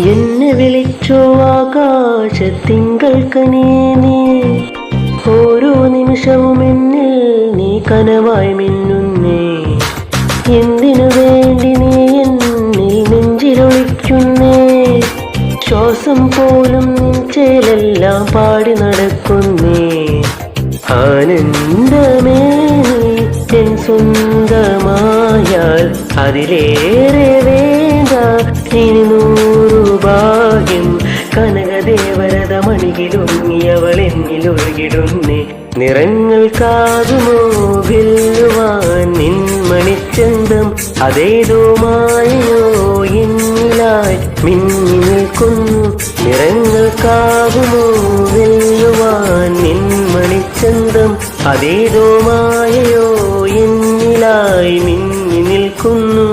എന്നെ വിളിച്ചു ആകാശത്തിങ്കൾക്ക് നീ ഓരോ നിമിഷവും എന്നിൽ നീ കനവായി മിന്നുന്നേ. എന്തിനു വേണ്ടി നീ എന്നിൽ നെഞ്ചിലൊളിക്കുന്നേ? ശ്വാസം പോലും ചേലെല്ലാം പാടി നടക്കുന്നേ. ആനന്ദമേ എൻ സ്വന്തമായാൽ അതിലേറെ സൗഭാഗ്യം കനകദേവരത മണികിലൊങ്ങിയവളെന്നിലൊഴുകിടുന്നേ നിറങ്ങൾ കാതുമോകില്ലുവാൻ നിൻമണിച്ചന്തം അതേതോ മായയോ എന്നിലായി മിന്നി നിൽക്കുന്നു. നിറങ്ങൾ കാതുമോകില്ലുവാൻ നിൻമണിച്ചന്തം അതേതോ മായയോ എന്നിലായി മിന്നി നിൽക്കുന്നു.